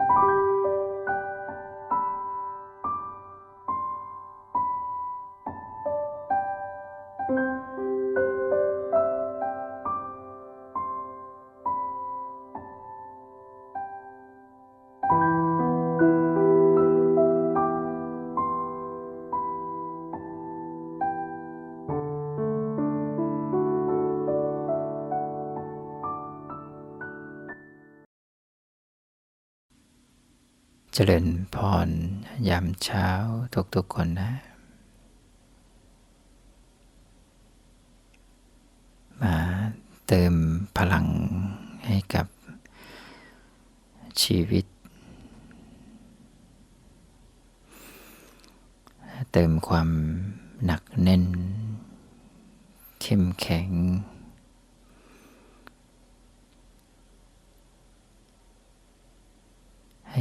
เจริญพรยามเช้าทุกๆคนนะ มาเติมพลังให้กับชีวิต เติมความหนักแน่น เข้มแข็ง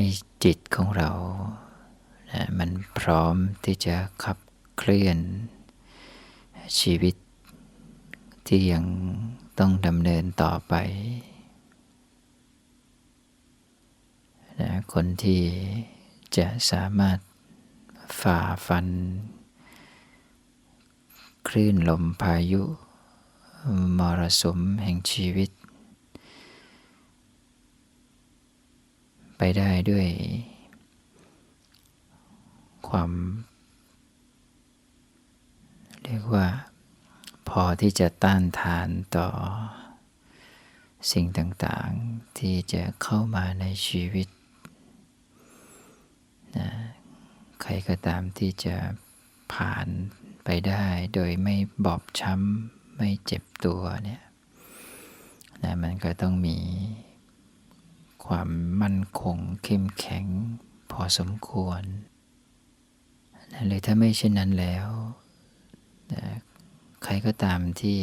ให้จิตของเรานะมันพร้อมที่จะขับเคลื่อน ชีวิตที่ยังต้องดำเนินต่อไปนะคนที่จะสามารถฝ่าฟัน คลื่นลมพายุ มรสุมแห่งชีวิต ไปได้ด้วย ความ เรียกว่า พอที่จะต้านทานต่อ สิ่งต่างๆ ที่จะเข้ามาในชีวิตนะใครก็ตามที่จะผ่านไปได้โดยไม่บอบช้ำ ไม่เจ็บตัวเนี่ยนะมันก็ต้องมี ความมั่นคงเข้มแข็งพอสมควรนะหรือถ้าไม่เช่นนั้นแล้วนะใครก็ตามที่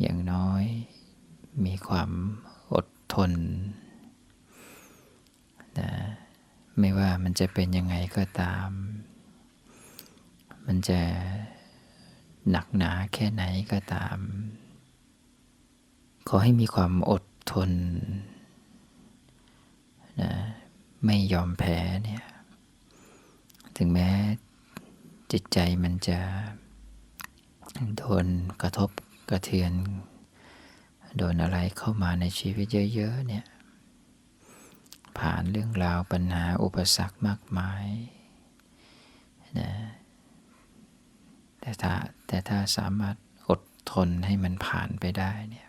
อย่างน้อยมีความอดทนนะไม่ว่ามันจะเป็นยังไงก็ตาม มันจะหนักหนาแค่ไหนก็ตาม ขอให้มีความอด ทนนะไม่ยอมแพ้เนี่ย ถึงแม้จิตใจมันจะโดนกระทบกระเทือน โดนอะไรเข้ามาในชีวิตเยอะ ๆ เนี่ย ผ่านเรื่องราวปัญหาอุปสรรคมากมายนะแต่ถ้าแต่ถ้าสามารถอดทนให้มันผ่านไปได้เนี่ย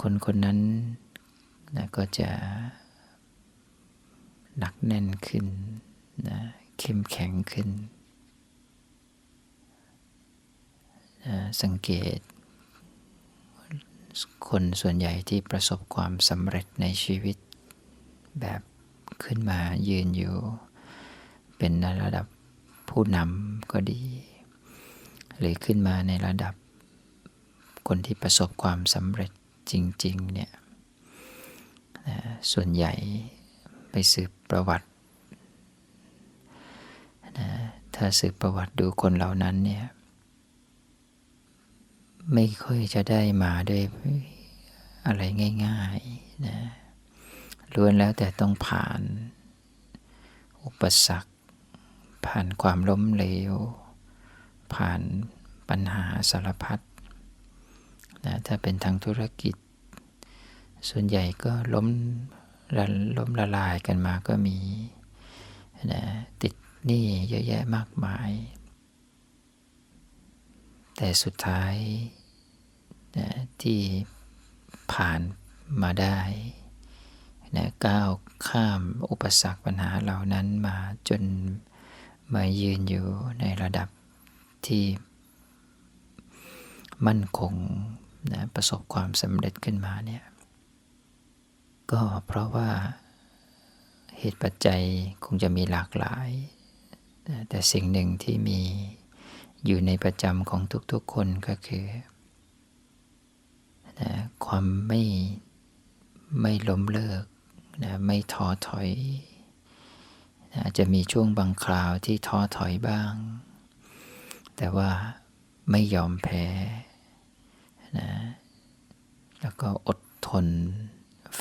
คนคนนั้นนะก็จะหนักแน่นขึ้นนะเข้มแข็งขึ้นนะสังเกต คนส่วนใหญ่ที่ประสบความสำเร็จในชีวิต แบบขึ้นมายืนอยู่ เป็นในระดับผู้นำก็ดี หรือขึ้นมาในระดับคนที่ประสบความสำเร็จ จริง ๆ เนี่ยส่วนใหญ่ไปสืบประวัตินะถ้าสืบประวัติดูคนเหล่านั้นเนี่ยไม่ค่อยจะได้มาด้วยอะไรง่ายๆนะล้วนแล้วแต่ต้องผ่าน อุปสรรค ผ่านความล้มเหลว ผ่านปัญหาสารพัด นะถ้าเป็นทางธุรกิจ ส่วนใหญ่ก็ล้มละล้มละลายกันมาก็มีนะติดหนี้เยอะแยะมากมาย แต่สุดท้ายนะที่ผ่านมาได้นะก้าวข้ามอุปสรรคปัญหาเหล่านั้นมาจนมายืนอยู่ในระดับที่มั่นคง นะประสบความสำเร็จขึ้นมาเนี่ยก็เพราะว่าเหตุปัจจัยคงจะมีหลากหลาย แต่สิ่งหนึ่งที่มีอยู่ในประจำของทุกๆคนก็คือนะความไม่ไม่ล้มเลิกนะไม่ท้อถอยนะจะมีช่วงบางคราวที่ท้อถอยบ้าง แต่ว่าไม่ยอมแพ้ นะแล้วก็อดทน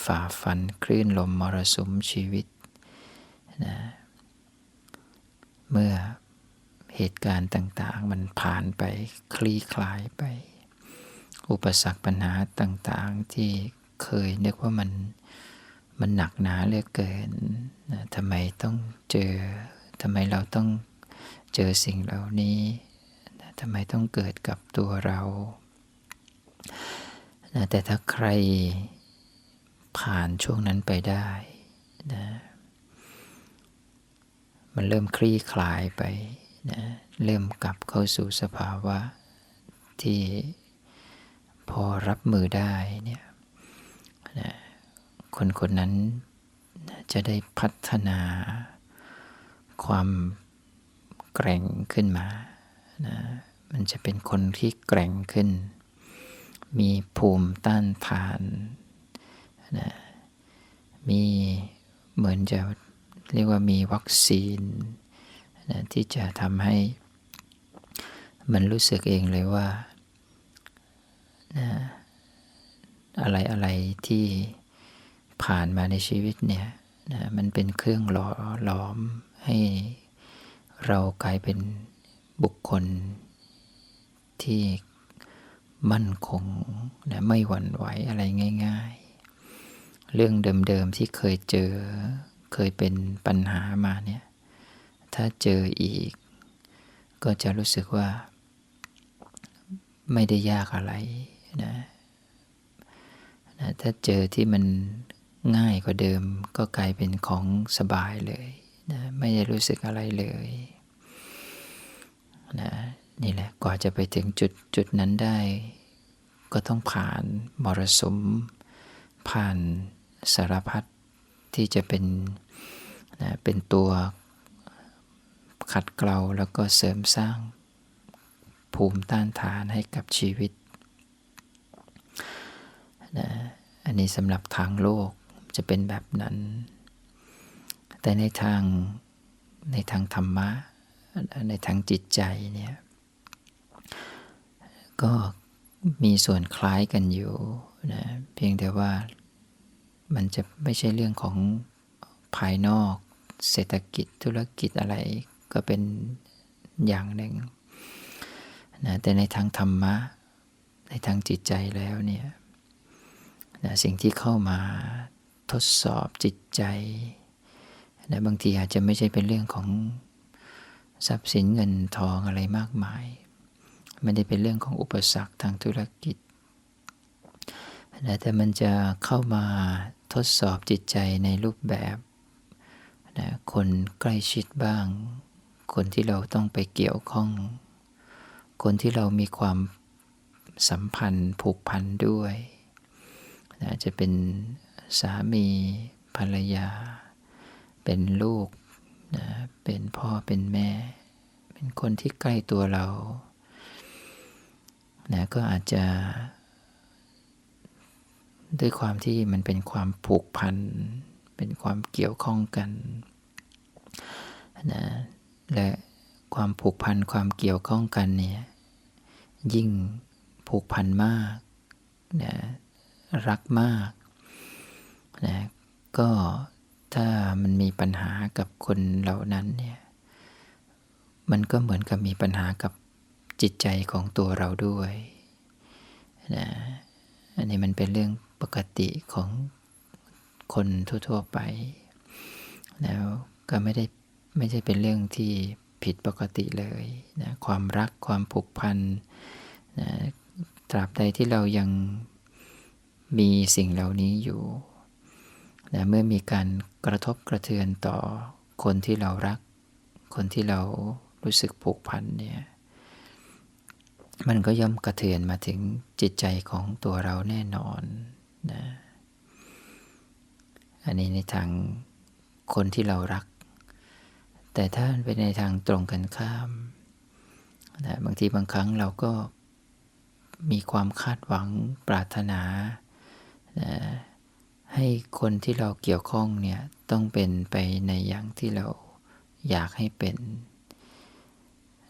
ฝ่าฟันคลื่นลมมรสุมชีวิตนะเมื่อเหตุการณ์ต่างๆ มันผ่านไปคลี่คลายไป อุปสรรคปัญหาต่างๆที่เคยนึกว่ามันมันหนักหนาเหลือเกินนะทำไมต้องเจอทำไมเราต้องเจอสิ่งเหล่านี้ทำไมต้องเกิดกับตัวเรา นะแต่ถ้าใครผ่านช่วงนั้นไปได้นะมันเริ่มคลี่คลายไปนะเริ่มกลับเข้าสู่สภาวะ ที่พอรับมือได้เนี่ยนะคนคนนั้นจะได้พัฒนาความแกร่งขึ้นมานะมันจะเป็นคนที่แกร่งขึ้น มีภูมิต้านทานนะมีเหมือนจะเรียกว่ามีวัคซีนนะที่จะทำให้มันรู้สึกเองเลยว่านะอะไรอะไรที่ผ่านมาในชีวิตเนี่ยนะมันเป็นเครื่องหล่อหลอมให้เรากลายเป็นบุคคลที่ มั่นคงนะไม่หวั่นไหวอะไรง่าย ๆ เรื่องเดิมๆที่เคยเจอ เคยเป็นปัญหามาเนี่ย ถ้าเจออีก ก็จะรู้สึกว่า ไม่ได้ยากอะไรนะนะถ้าเจอที่มันง่ายกว่าเดิมก็กลายเป็นของสบายเลยนะไม่ได้รู้สึกอะไรเลยนะ นี่แหละกว่าจะไปถึงจุดจุดนั้นได้ ก็ต้องผ่านมรสุม ผ่านสารพัดที่จะเป็นนะเป็นตัวขัดเกลาแล้วก็เสริมสร้างภูมิต้านทานให้กับชีวิตนะอันนี้สำหรับทางโลกจะเป็นแบบนั้น แต่ในทางในทางธรรมะ ในทางจิตใจเนี่ย ก็มีส่วนคล้ายกันอยู่นะเพียงแต่ว่ามันจะไม่ใช่เรื่องของภายนอก เศรษฐกิจธุรกิจอะไรก็เป็นอย่างหนึ่งนะแต่ในทางธรรมะ ในทางจิตใจแล้วเนี่ยนะสิ่งที่เข้ามาทดสอบจิตใจนะบางทีอาจจะไม่ใช่เป็นเรื่องของทรัพย์สินเงินทองอะไรมากมาย ไม่ได้เป็นเรื่องของอุปสรรคทางธุรกิจนะแต่มันจะเข้ามาทดสอบจิตใจในรูปแบบนะคนใกล้ชิดบ้าง คนที่เราต้องไปเกี่ยวข้อง คนที่เรามีความสัมพันธ์ผูกพันด้วยนะจะเป็นสามีภรรยา เป็นลูกนะเป็นพ่อเป็นแม่ เป็นคนที่ใกล้ตัวเรา นะก็อาจจะ ด้วยความที่มันเป็นความผูกพัน เป็นความเกี่ยวข้องกันนะและความผูกพันความเกี่ยวข้องกันเนี่ยยิ่งผูกพันมากนะรักมากนะก็ถ้ามันมีปัญหากับคนเหล่านั้นเนี่ยมันก็เหมือนกับมีปัญหากับ จิตใจของตัวเราด้วยนะอันนี้มันเป็นเรื่องปกติของคนทั่ว ๆไป แล้วก็ไม่ได้ไม่ใช่เป็นเรื่องที่ผิดปกติเลยนะความรักความผูกพันนะตราบใดที่เรายังมีสิ่งเหล่านี้อยู่นะเมื่อมีการกระทบกระเทือนต่อคนที่เรารัก คนที่เรารู้สึกผูกพันเนี่ย มันก็ย่อมกระเทือนมาถึงจิตใจของตัวเราแน่นอนนะอันนี้ในทางคนที่เรารัก แต่ถ้าเป็นในทางตรงกันข้ามนะบางทีบางครั้งเราก็มีความคาดหวังปรารถนานะให้คนที่เราเกี่ยวข้องเนี่ยต้องเป็นไปในอย่างที่เราอยากให้เป็น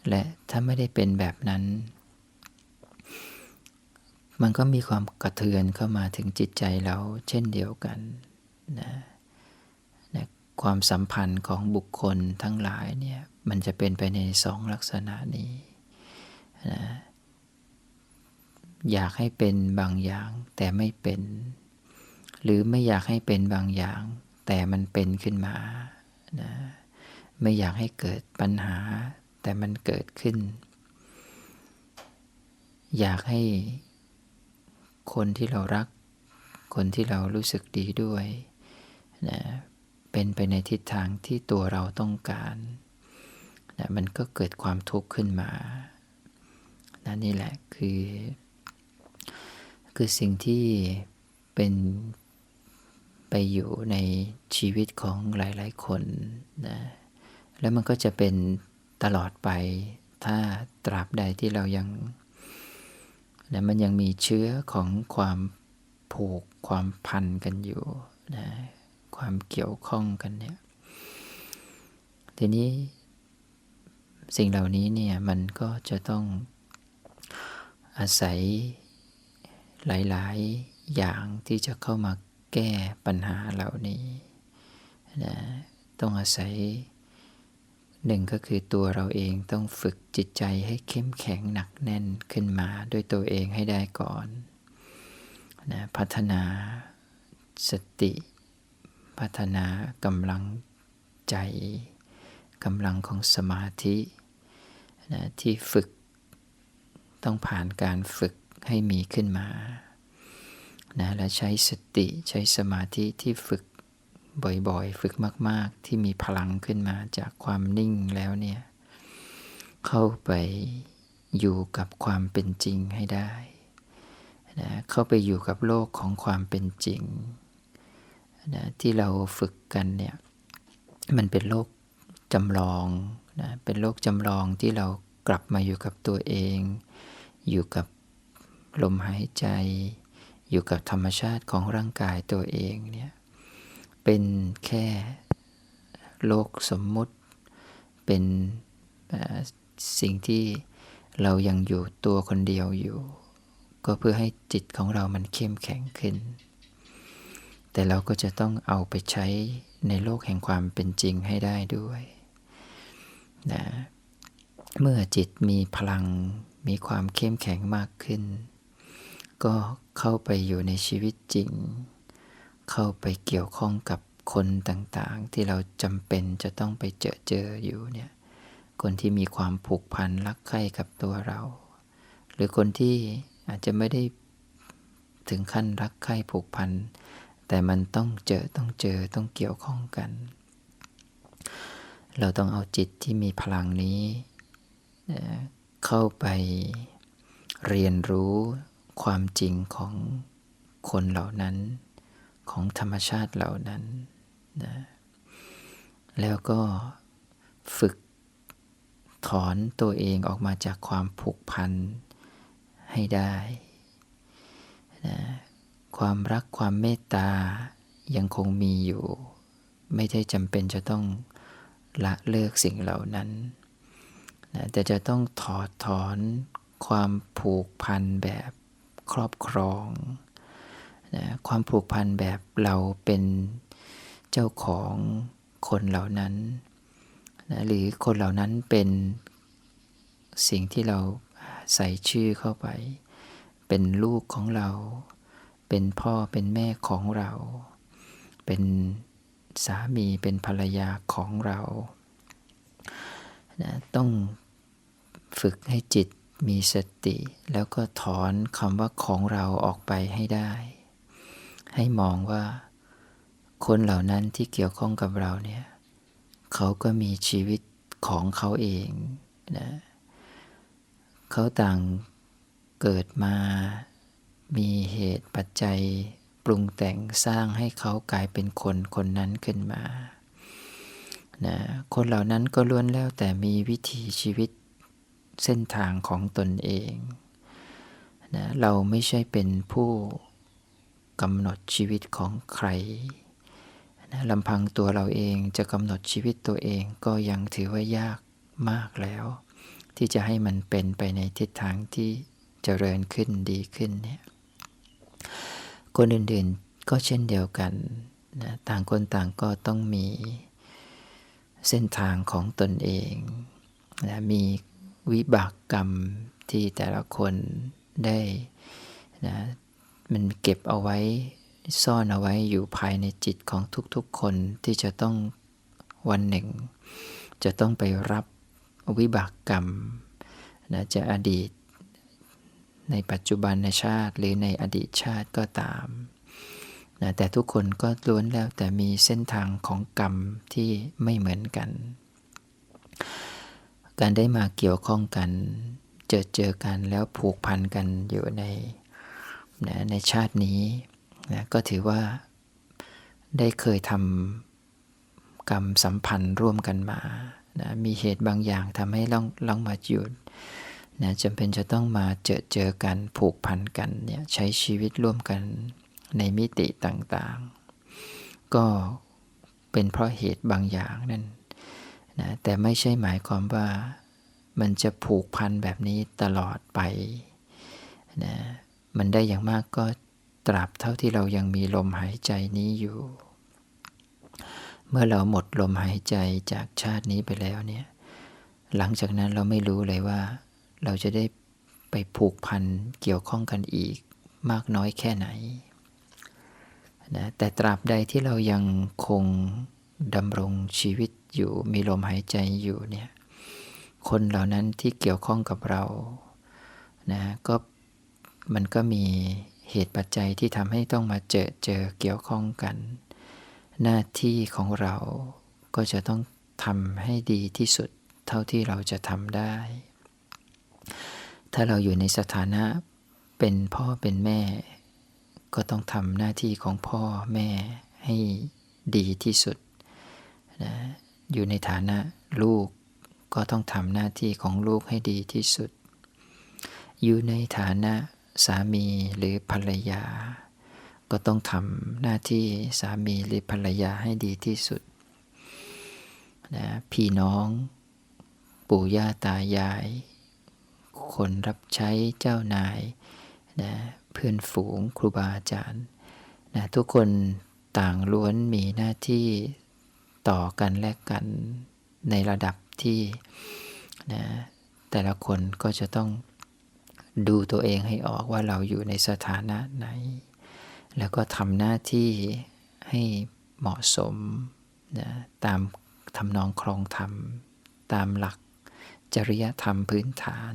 และถ้าไม่ได้เป็นแบบนั้น มันก็มีความกระเทือนเข้ามาถึงจิตใจเราเช่นเดียวกันนะนะความสัมพันธ์ของบุคคลทั้งหลายเนี่ยมันจะเป็นไปในสองลักษณะนี้นะอยากให้เป็นบางอย่างแต่ไม่เป็น หรือไม่อยากให้เป็นบางอย่าง แต่มันเป็นขึ้นมานะไม่อยากให้เกิดปัญหา แต่มันเกิดขึ้น อยากให้ คนที่เรารัก คนที่เรารู้สึกดีด้วยนะเป็นไปในทิศทางที่ตัวเราต้องการนะมันก็เกิดความทุกข์ขึ้นมานะนี่แหละคือ คือสิ่งที่เป็นไปอยู่ในชีวิตของหลาย ๆ คนนะแล้วมันก็จะเป็นตลอดไปถ้าตราบใดที่เรายัง นะมันยังมีเชื้อของความผูกความพันกันอยู่นะความเกี่ยวข้องกันเนี่ย ทีนี้สิ่งเหล่านี้เนี่ยมันก็จะต้องอาศัยหลาย ๆ อย่างที่จะเข้ามาแก้ปัญหาเหล่านี้นะต้องอาศัย หนึ่งก็คือตัวเราเองต้องฝึกจิตใจให้เข้มแข็งหนักแน่นขึ้นมาด้วยตัวเองให้ได้ก่อนนะพัฒนาสติ พัฒนากำลังใจกำลังของสมาธินะที่ฝึกต้องผ่านการฝึกให้มีขึ้นมานะและใช้สติใช้สมาธิที่ฝึก บ่อยๆ ฝึกมาก ๆ ที่มีพลังขึ้นมาจากความนิ่งแล้วเนี่ย เข้าไปอยู่กับความเป็นจริงให้ได้นะเข้าไปอยู่กับโลกของความเป็นจริงนะที่เราฝึกกันเนี่ยมันเป็นโลกจำลองนะเป็นโลกจำลองที่เรากลับมาอยู่กับตัวเอง อยู่กับลมหายใจ อยู่กับธรรมชาติของร่างกายตัวเองเนี่ย เป็นแค่โลกสมมุติ เป็นสิ่งที่เรายังอยู่ตัวคนเดียวอยู่ ก็เพื่อให้จิตของเรามันเข้มแข็งขึ้น แต่เราก็จะต้องเอาไปใช้ในโลกแห่งความเป็นจริงให้ได้ด้วยนะเมื่อจิตมีพลังมีความเข้มแข็งมากขึ้น ก็เข้าไปอยู่ในชีวิตจริง เข้าไปเกี่ยวข้องกับคนต่างๆ ที่เราจำเป็นจะต้องไปเจอเจออยู่เนี่ย คนที่มีความผูกพันรักใคร่กับตัวเรา หรือคนที่อาจจะไม่ได้ถึงขั้นรักใคร่ผูกพัน แต่มันต้องเจอต้องเจอต้องเกี่ยวข้องกัน เราต้องเอาจิตที่มีพลังนี้ เข้าไปเรียนรู้ความจริงของคนเหล่านั้น ของธรรมชาติเหล่านั้นนะแล้วก็ฝึกถอนตัวเองออกมาจากความผูกพันให้ได้นะความรักความเมตตายังคงมีอยู่ ไม่ได้จำเป็นจะต้องละเลิกสิ่งเหล่านั้นนะแต่จะต้องถอดถอนความผูกพันแบบครอบครอง นะความผูกพันแบบเราเป็นเจ้าของคนเหล่านั้นนะหรือคนเหล่านั้นเป็นสิ่งที่เราใส่ชื่อเข้าไป เป็นลูกของเรา เป็นพ่อเป็นแม่ของเรา เป็นสามีเป็นภรรยาของเรานะต้องฝึกให้จิตมีสติ แล้วก็ถอนคำว่าของเราออกไปให้ได้ ให้มองว่า คนเหล่านั้นที่เกี่ยวข้องกับเราเนี่ย เขาก็มีชีวิตของเขาเองนะเขาต่างเกิดมา มีเหตุปัจจัยปรุงแต่งสร้างให้เขากลายเป็นคนคนนั้นขึ้นมานะคนเหล่านั้นก็ล้วนแล้วแต่มีวิถีชีวิตเส้นทางของตนเองนะเราไม่ใช่เป็นผู้ กำหนดชีวิตของใครนะลำพังตัวเราเองจะกำหนดชีวิตตัวเองก็ยังถือว่ายากมากแล้ว ที่จะให้มันเป็นไปในทิศทางที่เจริญขึ้นดีขึ้นเนี่ยคนอื่นๆก็เช่นเดียวกันนะต่างคนต่างก็ต้องมีเส้นทางของตนเองนะมีวิบากกรรมที่แต่ละคนได้นะ มันเก็บเอาไว้ ซ่อนเอาไว้อยู่ภายในจิตของทุกๆคนที่จะต้องวันหนึ่ง จะต้องไปรับวิบากกรรมนะจะอดีต ในปัจจุบันในชาติหรือในอดีตชาติก็ตามนะแต่ทุกคนก็ล้วนแล้วแต่มีเส้นทางของกรรมที่ไม่เหมือนกัน การได้มาเกี่ยวข้องกัน เจอเจอกันแล้วผูกพันกันอยู่ใน นะในชาตินี้นะก็ถือว่าได้เคยทำกรรมสัมพันธ์ร่วมกันมานะมีเหตุบางอย่างทำให้ล่องล่องมาหยุดนะจำเป็นจะต้องมาเจอเจอกันผูกพันกันเนี่ยใช้ชีวิตร่วมกันในมิติต่างๆ ก็เป็นเพราะเหตุบางอย่างนั่นนะแต่ไม่ใช่หมายความว่ามันจะผูกพันแบบนี้ตลอดไปนะ มันได้อย่างมากก็ตราบเท่าที่เรายังมีลมหายใจนี้อยู่ เมื่อเราหมดลมหายใจจากชาตินี้ไปแล้วเนี่ย หลังจากนั้นเราไม่รู้เลยว่า เราจะได้ไปผูกพันเกี่ยวข้องกันอีกมากน้อยแค่ไหนนะแต่ตราบใดที่เรายังคงดำรงชีวิตอยู่มีลมหายใจอยู่เนี่ยคนเหล่านั้นที่เกี่ยวข้องกับเรานะก็ มันก็มีเหตุปัจจัยที่ทำให้ต้องมาเจอเจอเกี่ยวข้องกัน หน้าที่ของเราก็จะต้องทำให้ดีที่สุดเท่าที่เราจะทำได้ ถ้าเราอยู่ในสถานะเป็นพ่อเป็นแม่ ก็ต้องทำหน้าที่ของพ่อแม่ให้ดีที่สุดนะอยู่ในฐานะลูกก็ต้องทำหน้าที่ของลูกให้ดีที่สุด อยู่ในฐานะ สามีหรือภรรยา ก็ต้องทำหน้าที่สามีหรือภรรยาให้ดีที่สุดนะพี่น้อง ปู่ย่าตายาย คนรับใช้เจ้านายนะเพื่อนฝูงครูบาอาจารย์นะทุกคนต่างล้วนมีหน้าที่ต่อกันและกันในระดับที่นะแต่ละคนก็จะต้อง ดูตัวเองให้ออกว่าเราอยู่ในสถานะไหน แล้วก็ทำหน้าที่ให้เหมาะสมนะตามทำนองครองธรรม ตามหลักจริยธรรมพื้นฐาน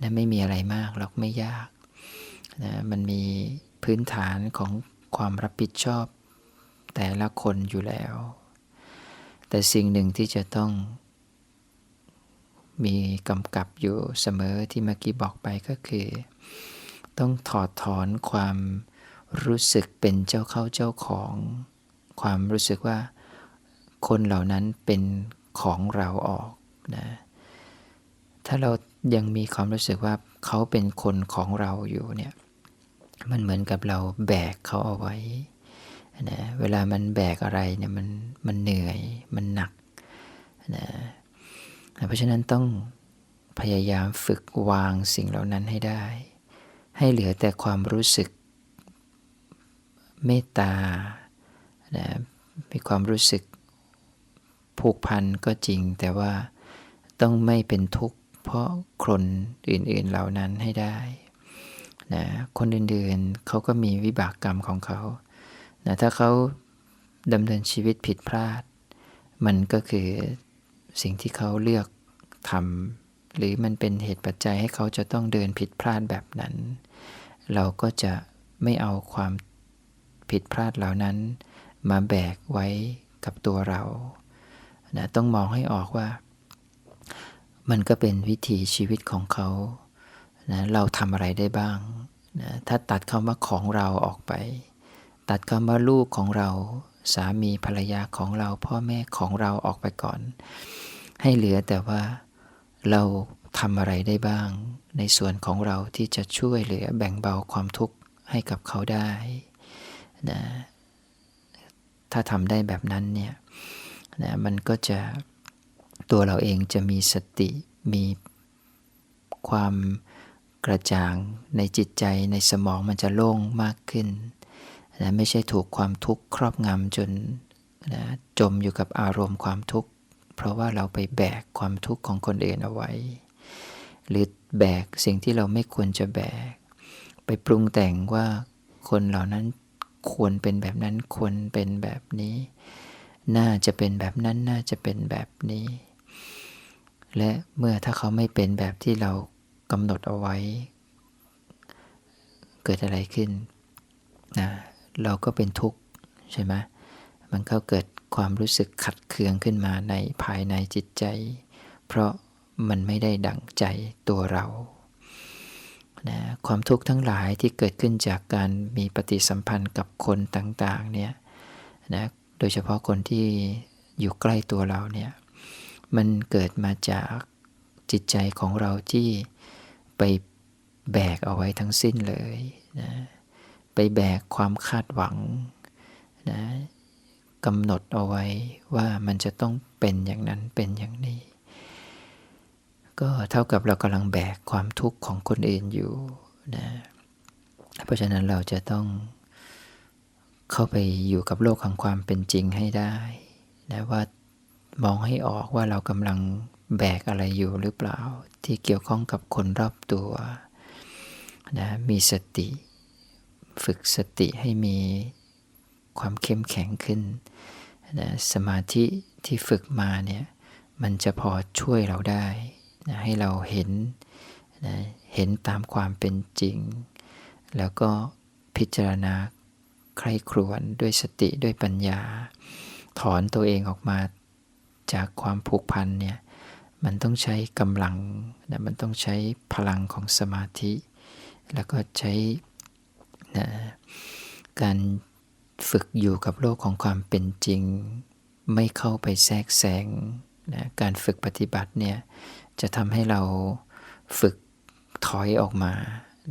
นะไม่มีอะไรมากหรอกไม่ยากนะมันมีพื้นฐานของความรับผิดชอบแต่ละคนอยู่แล้ว แต่สิ่งหนึ่งที่จะต้อง มีกำกับอยู่เสมอที่เมื่อกี้บอกไปก็คือ ต้องถอดถอนความรู้สึกเป็นเจ้าเข้าเจ้าของ ความรู้สึกว่าคนเหล่านั้นเป็นของเราออกนะถ้าเรายังมีความรู้สึกว่าเขาเป็นคนของเราอยู่เนี่ยมันเหมือนกับเราแบกเขาเอาไว้นะเวลามันแบกอะไรเนี่ยมันมันเหนื่อยมันหนักนะ เพราะฉะนั้นต้องพยายามฝึกวางสิ่งเหล่านั้นให้ได้ ให้เหลือแต่ความรู้สึกเมตตานะมีความรู้สึกผูกพันก็จริง แต่ว่าต้องไม่เป็นทุกข์เพราะคนอื่นๆเหล่านั้นให้ได้นะคนอื่นๆเขาก็มีวิบากกรรมของเขานะถ้าเขาดำเนินชีวิตผิดพลาด มันก็คือ สิ่งที่เขาเลือกทำหรือมันเป็นเหตุปัจจัยให้เขาจะต้องเดินผิดพลาดแบบนั้น เราก็จะไม่เอาความผิดพลาดเหล่านั้น มาแบกไว้กับตัวเรานะต้องมองให้ออกว่า มันก็เป็นวิถีชีวิตของเขานะเราทำอะไรได้บ้างนะถ้าตัดคำว่าของเราออกไป ตัดคำว่าลูกของเรา สามีภรรยาของเราพ่อแม่ของเราออกไปก่อน ให้เหลือแต่ว่าเราทำอะไรได้บ้าง ในส่วนของเราที่จะช่วยเหลือแบ่งเบาความทุกข์ให้กับเขาได้นะถ้าทำได้แบบนั้นเนี่ยนะมันก็จะตัวเราเองจะมีสติมีความกระจ่างในจิตใจในสมองมันจะโล่งมากขึ้น นะไม่ใช่ถูกความทุกข์ครอบงำจนนะจมอยู่กับอารมณ์ความทุกข์ เพราะว่าเราไปแบกความทุกข์ของคนอื่นเอาไว้ หรือแบกสิ่งที่เราไม่ควรจะแบก ไปปรุงแต่งว่าคนเหล่านั้นควรเป็นแบบนั้นควรเป็นแบบนี้ น่าจะเป็นแบบนั้นน่าจะเป็นแบบนี้ และเมื่อถ้าเขาไม่เป็นแบบที่เรากำหนดเอาไว้ เกิดอะไรขึ้นนะ เราก็เป็นทุกข์ใช่ไหมมันก็เกิดความรู้สึกขัดเคืองขึ้นมาในภายในจิตใจ เพราะมันไม่ได้ดั่งใจตัวเรานะความทุกข์ทั้งหลายที่เกิดขึ้นจากการมีปฏิสัมพันธ์กับคนต่างๆเนี่ยนะโดยเฉพาะคนที่อยู่ใกล้ตัวเราเนี่ยมันเกิดมาจากจิตใจของเราที่ไปแบกเอาไว้ทั้งสิ้นเลยนะ ไปแบกความคาดหวังนะกำหนดเอาไว้ว่ามันจะต้องเป็นอย่างนั้นเป็นอย่างนี้ ก็เท่ากับเรากำลังแบกความทุกข์ของคนอื่นอยู่นะเพราะฉะนั้นเราจะต้องเข้าไปอยู่กับโลกของความเป็นจริงให้ได้นะว่ามองให้ออกว่าเรากำลังแบกอะไรอยู่หรือเปล่า ที่เกี่ยวข้องกับคนรอบตัวนะมีสติ ฝึกสติให้มีความเข้มแข็งขึ้นนะสมาธิที่ฝึกมาเนี่ยมันจะพอช่วยเราได้นะให้เราเห็นนะเห็นตามความเป็นจริง แล้วก็พิจารณาใคร่ครวญด้วยสติด้วยปัญญา ถอนตัวเองออกมาจากความผูกพันเนี่ยมันต้องใช้กำลังนะมันต้องใช้พลังของสมาธิ แล้วก็ใช้ นะการฝึกอยู่กับโลกของความเป็นจริง ไม่เข้าไปแทรกแซงนะการฝึกปฏิบัติเนี่ยจะทำให้เราฝึกถอยออกมา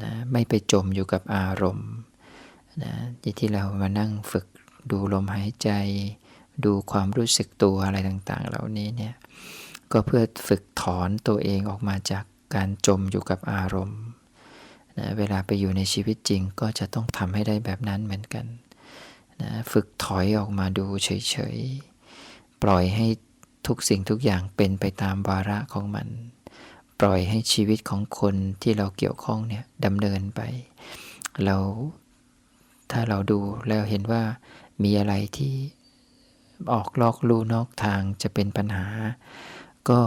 นะไม่ไปจมอยู่กับอารมณ์นะที่เรามานั่งฝึกดูลมหายใจ ดูความรู้สึกตัวอะไรต่างๆ เหล่านี้เนี่ยก็เพื่อฝึกถอนตัวเองออกมาจากการจมอยู่กับอารมณ์ นะเวลาไปอยู่ในชีวิตจริงก็จะต้องทำให้ได้แบบนั้นเหมือนกันนะฝึกถอยออกมาดูเฉยๆ ปล่อยให้ทุกสิ่งทุกอย่างเป็นไปตามวาระของมัน ปล่อยให้ชีวิตของคนที่เราเกี่ยวข้องเนี่ยดำเนินไป เราถ้าเราดูแล้วเห็นว่ามีอะไรที่ออกลอกลู่นอกทางจะเป็นปัญหา ก็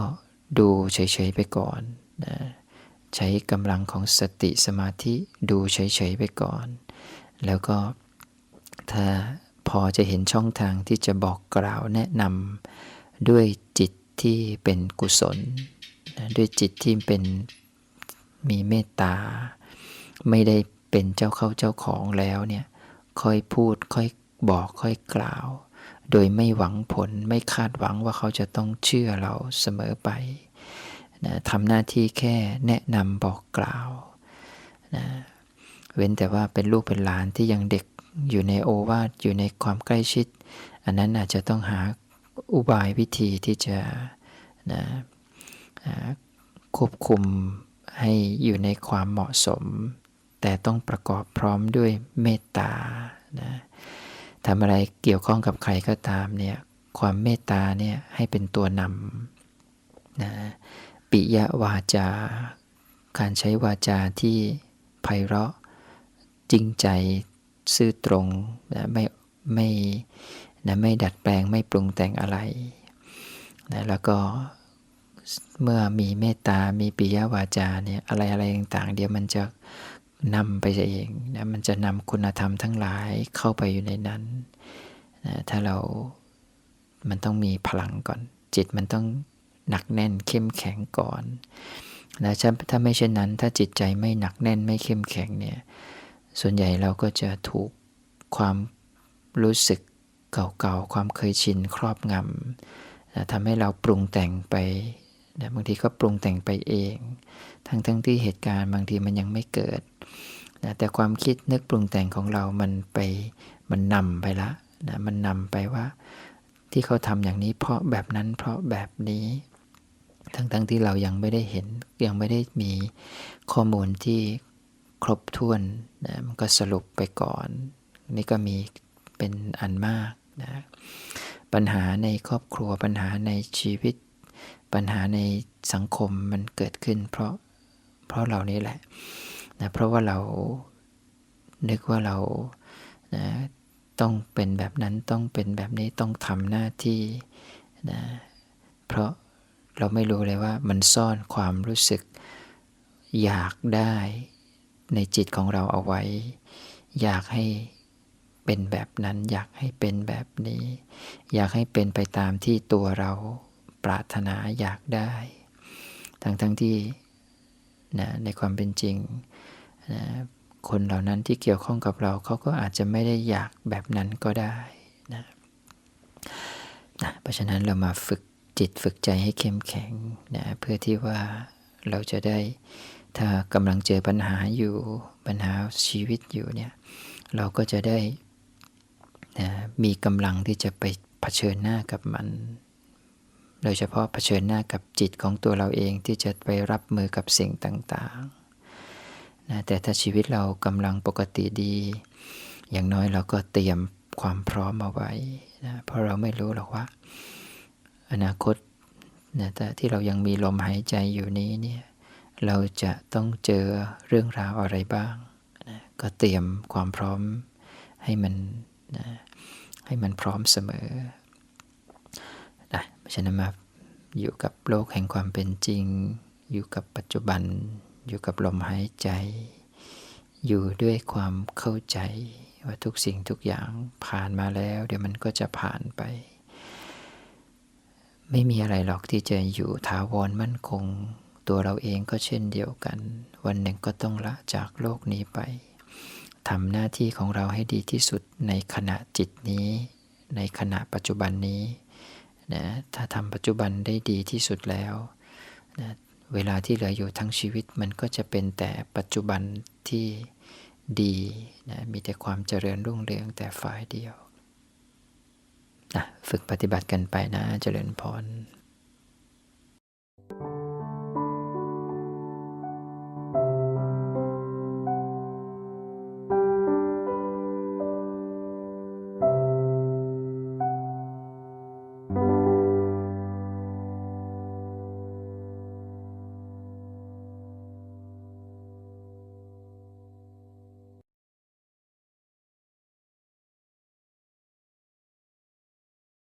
ดูเฉยๆไปก่อนนะ ใช้กำลังของสติสมาธิดูเฉยๆไปก่อน แล้วก็ถ้าพอจะเห็นช่องทางที่จะบอกกล่าวแนะนำด้วยจิตที่เป็นกุศล ด้วยจิตที่เป็นมีเมตตา ไม่ได้เป็นเจ้าเข้าเจ้าของแล้วเนี่ยค่อยพูดค่อยบอกค่อยกล่าว โดยไม่หวังผลไม่คาดหวังว่าเขาจะต้องเชื่อเราเสมอไป นะทำหน้าที่แค่แนะนำบอกกล่าวนะเว้นแต่ว่าเป็นลูกเป็นหลานที่ยังเด็กอยู่ในโอวาทอยู่ในความใกล้ชิด อันนั้นอาจจะต้องหาอุบายวิธีที่จะนะควบคุมให้อยู่ในความเหมาะสม แต่ต้องประกอบพร้อมด้วยเมตตานะทำอะไรเกี่ยวข้องกับใครก็ตามเนี่ยความเมตตาเนี่ยให้เป็นตัวนำนะ ปิยวาจา การใช้วาจาที่ไพเราะจริงใจซื่อตรงนะไม่ไม่นะไม่ดัดแปลงไม่ปรุงแต่งอะไรนะแล้วก็เมื่อมีเมตตา มีปิยวาจาเนี่ยอะไรอะไรต่างๆ เดี๋ยวมันจะนำไปเองนะมันจะนำคุณธรรมทั้งหลายเข้าไปอยู่ในนั้นนะถ้าเรามันต้องมีพลังก่อน จิตมันต้อง หนักแน่นเข้มแข็งก่อนนะถ้าไม่เช่นนั้น ถ้าจิตใจไม่หนักแน่นไม่เข้มแข็งเนี่ยส่วนใหญ่เราก็จะถูกความรู้สึกเก่าๆ ความเคยชินครอบงำนะทำให้เราปรุงแต่งไปนะบางทีก็ปรุงแต่งไปเอง ทั้งๆทที่เหตุการณ์บางทีมันยังไม่เกิดนะแต่ความคิดนึกปรุงแต่งของเรามันไปมันนำไปละนะมันนำไปว่าที่เขาทำอย่างนี้เพราะแบบนั้นเพราะแบบนี้ ทั้งๆทที่เรายังไม่ได้เห็นยังไม่ได้มีข้อมูลที่ครบถ้วนนะมันก็สรุปไปก่อน นี่ก็มีเป็นอันมากนะปัญหาในครอบครัวปัญหาในชีวิต ปัญหาในสังคมมันเกิดขึ้น เพราะเพราะเรานี่แหละนะเพราะว่าเรานึกว่าเรานะต้องเป็นแบบนั้นต้องเป็นแบบนี้ต้องทำหน้าที่นะเพราะ เราไม่รู้เลยว่ามันซ่อนความรู้สึกอยากได้ในจิตของเราเอาไว้ อยากให้เป็นแบบนั้น อยากให้เป็นแบบนี้ อยากให้เป็นไปตามที่ตัวเราปรารถนาอยากได้ ทั้งทั้งที่นะในความเป็นจริงนะคนเหล่านั้นที่เกี่ยวข้องกับเราเขาก็อาจจะไม่ได้อยากแบบนั้นก็ได้นะนะเพราะฉะนั้นเรามาฝึก จิตฝึกใจให้เข้มแข็งนะเพื่อที่ว่าเราจะได้ถ้ากำลังเจอปัญหาอยู่ปัญหาชีวิตอยู่เนี่ยเราก็จะได้นะมีกำลังที่จะไปเผชิญหน้ากับมัน โดยเฉพาะเผชิญหน้ากับจิตของตัวเราเองที่จะไปรับมือกับสิ่งต่างๆนะแต่ถ้าชีวิตเรากำลังปกติดี อย่างน้อยเราก็เตรียมความพร้อมเอาไว้นะเพราะเราไม่รู้หรอกว่า อนาคตนะแต่ที่เรายังมีลมหายใจอยู่นี้เนี่ยเราจะต้องเจอเรื่องราวอะไรบ้างนะก็เตรียมความพร้อมให้มันนะให้มันพร้อมเสมอนะเพราะฉะนั้นมาอยู่กับโลกแห่งความเป็นจริง อยู่กับปัจจุบัน อยู่กับลมหายใจ อยู่ด้วยความเข้าใจว่าทุกสิ่งทุกอย่างผ่านมาแล้ว เดี๋ยวมันก็จะผ่านไป ไม่มีอะไรหรอกที่จะอยู่ถาวรมั่นคง ตัวเราเองก็เช่นเดียวกัน วันหนึ่งก็ต้องละจากโลกนี้ไปทำหน้าที่ของเราให้ดีที่สุดในขณะจิตนี้ ในขณะปัจจุบันนี้นะถ้าทำปัจจุบันได้ดีที่สุดแล้วนะเวลาที่เหลืออยู่ทั้งชีวิตมันก็จะเป็นแต่ปัจจุบันที่ดีนะมีแต่ความเจริญรุ่งเรืองแต่ฝ่ายเดียว ฝึกปฏิบัติกันไปนะเจริญพร